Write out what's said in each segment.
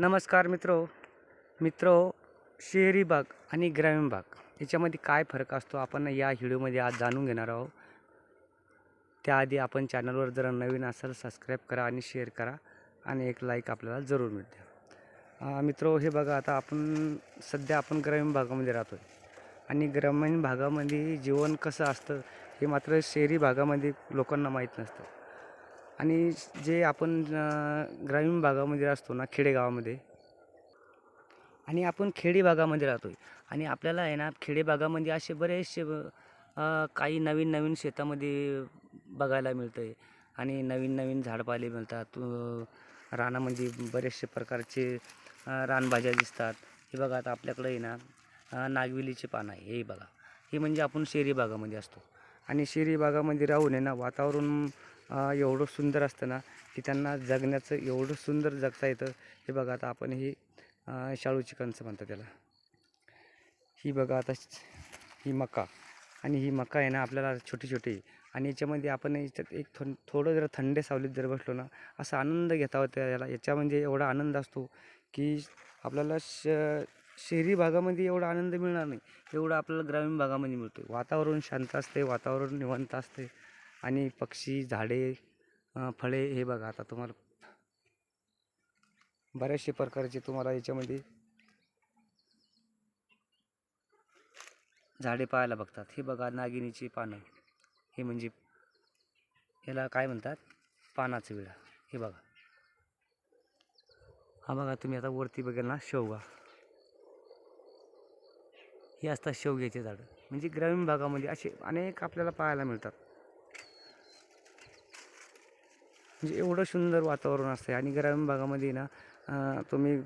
नमस्कार मित्रो. मित्रो शहरी भाग आणि ग्रामीण भाग याच्यामध्ये काय फरक असतो आपण या व्हिडिओमध्ये आज जाणून घेणार आहोत. त्याआधी आपण चॅनलवर जर नवीन असाल सबस्क्राईब करा आणि शेअर करा आणि एक लाईक आपल्याला जरूर मिळते. मित्रो हे बघा आता आपण सध्या आपण ग्रामीण भागामध्ये राहतो आहे आणि ग्रामीण भागामध्ये जीवन कसं असतं हे मात्र शहरी भागामध्ये लोकांना माहीत नसतं. आणि जे आपण ग्रामीण भागामध्ये असतो ना खेडेगावामध्ये आणि आपण खेडी भागामध्ये राहतो आहे आणि आपल्याला आहे ना खेडे भागामध्ये असे बरेचसे काही नवीन नवीन शेतामध्ये बघायला मिळतं आहे आणि नवीन नवीन झाडपाले मिळतात रानामध्ये बरेचसे प्रकारचे रानभाज्या दिसतात. हे बघा आता आपल्याकडे आहे ना नागवेलीचे पानं आहे हे बघा. हे म्हणजे आपण शहरी भागामध्ये असतो. आणि शहरी भागामध्ये राहून आहे ना वातावरण एवढं सुंदर असतं ना की त्यांना जगण्याचं एवढं सुंदर जगता येतं. हे बघा आता आपण ही शाळू चिकनचं म्हणतो त्याला. ही बघा आता ही मका. आणि ही मका आहे ना आपल्याला छोटी छोटी आणि याच्यामध्ये आपण याच्यात एक थो थोडं जर थंडे सावलीत जर बसलो ना असा आनंद घेता होता याला याच्या म्हणजे एवढा आनंद असतो की आपल्याला श शहरी भागामध्ये एवढा आनंद मिळणार नाही. एवढा आपल्याला ग्रामीण भागामध्ये मिळतो वातावरण शांत असते वातावरण निवांत असते आणि पक्षी झाडे फळे हे बघा आता तुम्हाला. बऱ्याचशे प्रकारचे तुम्हाला याच्यामध्ये झाडे पाहायला बघतात. हे बघा नागिनीची पानं. हे म्हणजे याला काय म्हणतात? पानाचं विळा. हे बघा. हा बघा तुम्ही आता वरती बघाल ना शेवगा. हे असतात शेवग्याचे झाडं. म्हणजे ग्रामीण भागामध्ये असे अनेक आपल्याला पाहायला मिळतात. म्हणजे एवढं सुंदर वातावरण असतं आणि ग्रामीण भागामध्ये ना तुम्ही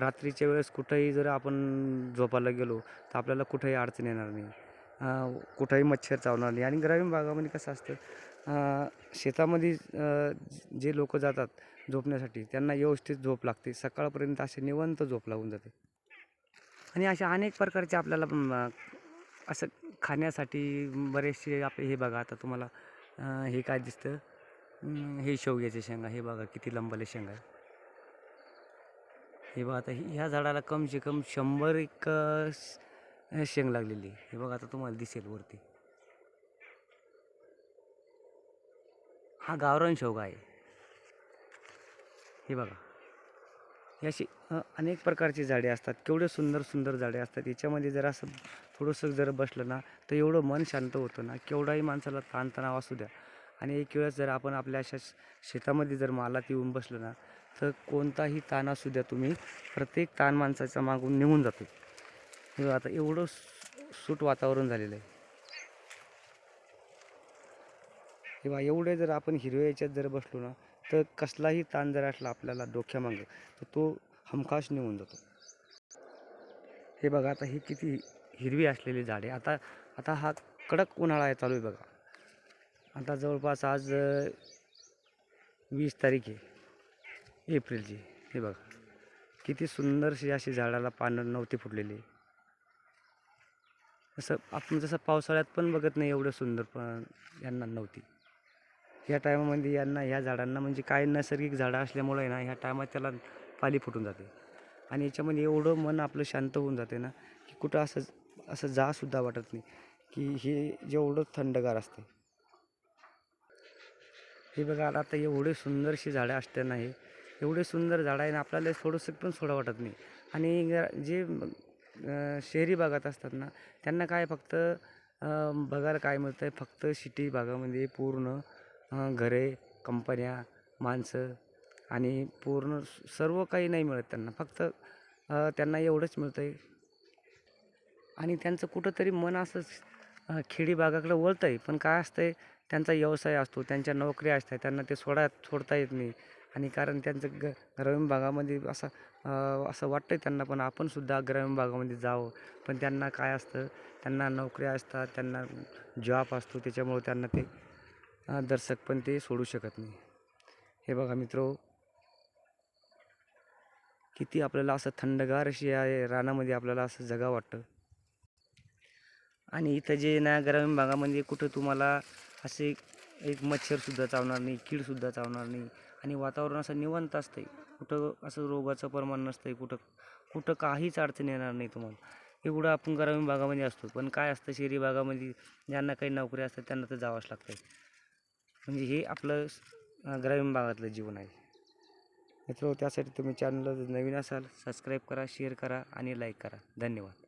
रात्रीच्या वेळेस कुठंही जर आपण झोपायला गेलो तर आपल्याला कुठंही अडचण येणार नाही. कुठंही मच्छर चावणार नाही. आणि ग्रामीण भागामध्ये कसं असतं शेतामध्ये जे लोक जातात झोपण्यासाठी त्यांना व्यवस्थित झोप लागते. सकाळपर्यंत असे निवंत झोप लागून जाते. आणि अशा अनेक प्रकारचे आपल्याला असं खाण्यासाठी बरेचसे आपले हे बघा आता तुम्हाला हे काय दिसतं? हे शेवग्याचे शेंगा हे बघा किती लंबाले शेंगा आहे हे बघा आता ह्या झाडाला कमसे कम शंभर एक शेंग लागलेली हे बघा आता तुम्हाला दिसेल वरती. हा गावरान शेवगा आहे. हे बघा. याशी अनेक प्रकारची झाडे असतात. केवढे सुंदर सुंदर झाडे असतात. याच्यामध्ये जर असं थोडंसं जर बसलं ना तर एवढं मन शांत होतं ना. केवढाही माणसाला ताणतणाव असू द्या. आणि एक वेळेस जर आपण आपल्या अशा शेतामध्ये जर मालात येऊन बसलं ना तर कोणताही ताण असू द्या तुम्ही प्रत्येक ताण माणसाच्या मागून निघून जातो. हे आता एवढं सूट वातावरण झालेलं आहे. हे बघा एवढे जर आपण हिरव्या याच्यात जर बसलो ना तर कसलाही ताण जर असला आपल्याला डोक्यामागं तर तो हमखास निघून जातो. हे बघा आता ही किती हिरवी असलेली झाडे आता आता हा कडक उन्हाळा आहे चालू आहे बघा. आता जवळपास आज वीस तारीख आहे एप्रिलची. हे बघा किती सुंदरशी अशी झाडाला पानं नव्हती फुटलेली. असं आपण जसं पावसाळ्यात पण बघत नाही एवढं सुंदर पण यांना नव्हती. ह्या टायमामध्ये यांना ह्या झाडांना म्हणजे काय नैसर्गिक झाडं असल्यामुळे ना ह्या टायमात त्याला पाली फुटून जाते. आणि याच्यामध्ये एवढं मन आपलं शांत होऊन जाते ना की कुठं असं असं जासुद्धा वाटत नाही की हे जेवढं थंडगार असते. हे बघा आता एवढे सुंदरशी झाडं असते नाही एवढे सुंदर झाडं आहे ना आपल्याला थोडंसं पण सोडा वाटत नाही. आणि जे शहरी भागात असतात ना त्यांना काय फक्त बघायला काय मिळतं आहे फक्त सिटी भागामध्ये पूर्ण घरे कंपन्या माणसं आणि पूर्ण सर्व काही नाही मिळत त्यांना. फक्त त्यांना एवढंच मिळतं आहे आणि त्यांचं कुठंतरी मन असंच खेडी भागाकडे वळतं आहे पण काय असतं आहे त्यांचा व्यवसाय असतो त्यांच्या नोकऱ्या असतात त्यांना ते सोडा सोडता येत नाही. आणि कारण त्यांचं ग ग्रामीण भागामध्ये असं असं वाटतं आहे त्यांना पण आपणसुद्धा ग्रामीण भागामध्ये जावं. पण त्यांना काय असतं त्यांना नोकऱ्या असतात त्यांना जॉब असतो त्याच्यामुळे त्यांना ते दर्शक पण ते सोडू शकत नाही. हे बघा मित्रो. किती आपल्याला असं थंडगार अशी आहे रानामध्ये आपल्याला असं जगा वाटतं. आणि इथं जे ना ग्रामीण भागामध्ये कुठं तुम्हाला असे एक मच्छरसुद्धा चावणार नाही कीडसुद्धा चावणार नाही. आणि वातावरण असं निवांत आहे कुठं असं रोगाचं प्रमाण नसतं आहे कुठं कुठं काहीच अडचण येणार नाही तुम्हाला. एवढं आपण ग्रामीण भागामध्ये असतो. पण काय असतं शहरी भागामध्ये ज्यांना काही नोकरी असतात त्यांना तर जावंच लागतं म्हणजे हे आपलं ग्रामीण भागातलं जीवन आहे. मित्र त्यासाठी तुम्ही चॅनलला जर नवीन असाल सबस्क्राईब करा शेअर करा आणि लाईक करा. धन्यवाद.